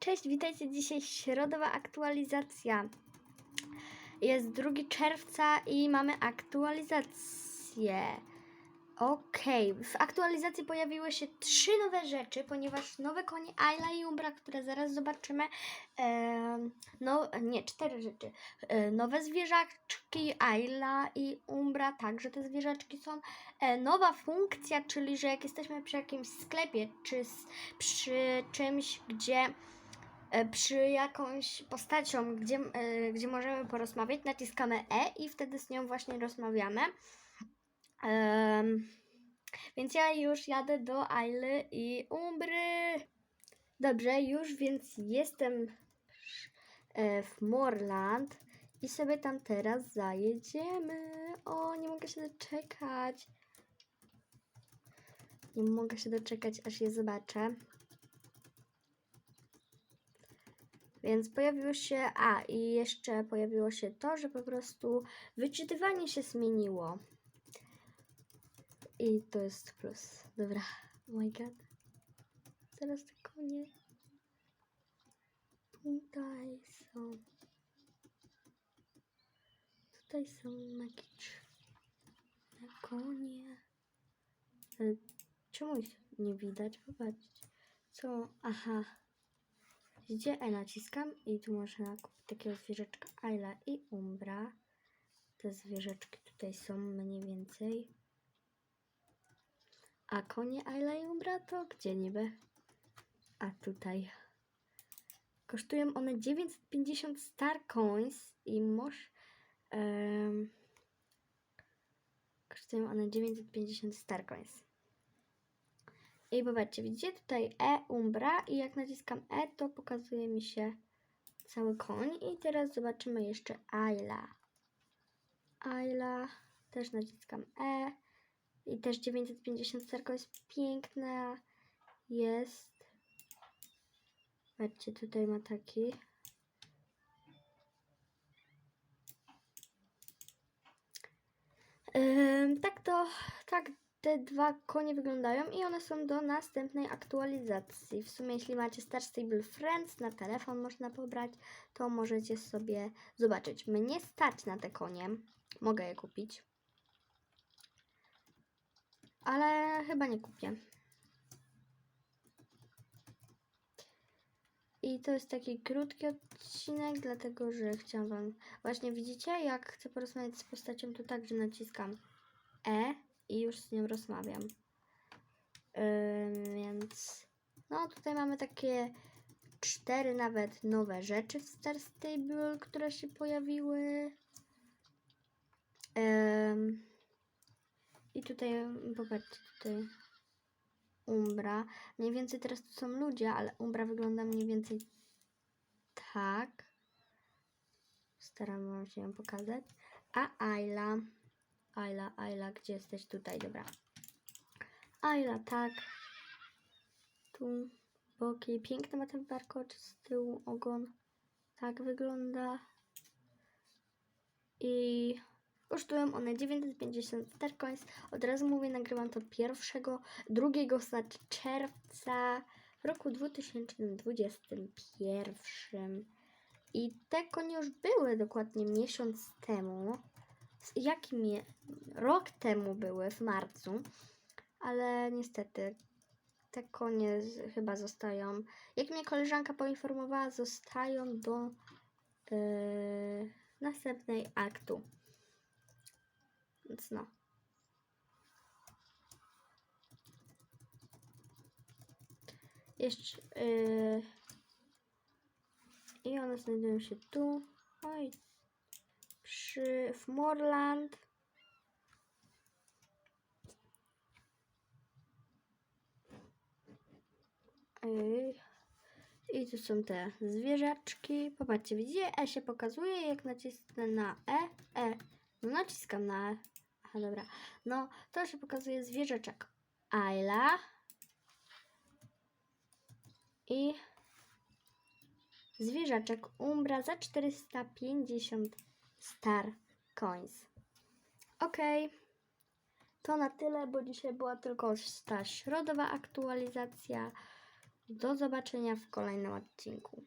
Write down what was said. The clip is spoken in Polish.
Cześć, witajcie dzisiaj środowa aktualizacja. Jest 2 czerwca i mamy aktualizację. Okej, w aktualizacji pojawiły się trzy nowe rzeczy, ponieważ nowe konie Ayla i Umbra, które zaraz zobaczymy. em, no, nie, cztery rzeczy. E, nowe zwierzaczki Ayla i Umbra, także te zwierzaczki są. E, nowa funkcja, czyli że jak jesteśmy przy jakimś sklepie, czy przy czymś, gdzie e, przy jakąś postacią, gdzie, e, gdzie możemy porozmawiać, naciskamy E i wtedy z nią właśnie rozmawiamy. Em, więc ja już jadę do Aily i Umbry. Dobrze, już więc jestem e, w Morland i sobie tam teraz zajedziemy. O, nie mogę się doczekać. Nie mogę się doczekać, aż je zobaczę. Więc pojawiło się, a i jeszcze pojawiło się to, że po prostu wyczytywanie się zmieniło. I to jest plus. Dobra, oh my god. Zaraz te konie. Tutaj są. Tutaj są magiczne konie. Ale czemu ich nie widać? Popatrzcie. Co? Aha. Gdzie E naciskam i tu można kupić takiego zwierzeczka Ayla i Umbra. Te zwierzeczki tutaj są mniej więcej. A konie Ayla i Umbra to gdzie niby? A tutaj. Kosztują one 950 Star Coins i moż... em, kosztują one 950 Star Coins. I popatrzcie, widzicie tutaj E Umbra i jak naciskam E, to pokazuje mi się cały koń. I teraz zobaczymy jeszcze Ayla. Ayla, też naciskam E. I też 950 serko jest piękna. Jest. Patrzcie, tutaj ma taki. Tak to, tak te dwa konie wyglądają i one są do następnej aktualizacji. W sumie, jeśli macie Star Stable Friends na telefon można pobrać, to możecie sobie zobaczyć. Mnie stać na te konie. Mogę je kupić. Ale chyba nie kupię. I to jest taki krótki odcinek, dlatego że chciałam Wam. Właśnie widzicie, jak chcę porozmawiać z postacią, to także naciskam E i już z nią rozmawiam. Więc no tutaj mamy takie cztery nawet nowe rzeczy w Star Stable, które się pojawiły. I tutaj, popatrzcie, tutaj Umbra. Mniej więcej teraz tu są ludzie, ale Umbra wygląda mniej więcej tak. Staram się ją pokazać. A Ayla. Ayla, Ayla, gdzie jesteś? Tutaj, dobra. Ayla, tak. Tu boki. Piękny ma ten warkocz z tyłu, ogon. Tak wygląda. I kosztują one 950 Star Coins. Od razu mówię, nagrywam to pierwszego, drugiego, znaczy czerwca w roku 2021. I te konie już były dokładnie miesiąc temu. Jakim je? Rok temu były, w marcu. Ale niestety te konie z, chyba zostają. Jak mnie koleżanka poinformowała, zostają do yy, następnej aktu. Więc no. Jeszcze. Yy, I one znajdują się tu. Oj. Przy. W Morland. I tu są te zwierzaczki. Popatrzcie, widzicie? E się pokazuje. Jak nacisnę na E. E. No naciskam na E. Aha, dobra. No, to się pokazuje zwierzaczek Ayla. I zwierzaczek Umbra za 450 Star Coins. Okej. To na tyle, bo dzisiaj była tylko ta środowa aktualizacja. Do zobaczenia w kolejnym odcinku.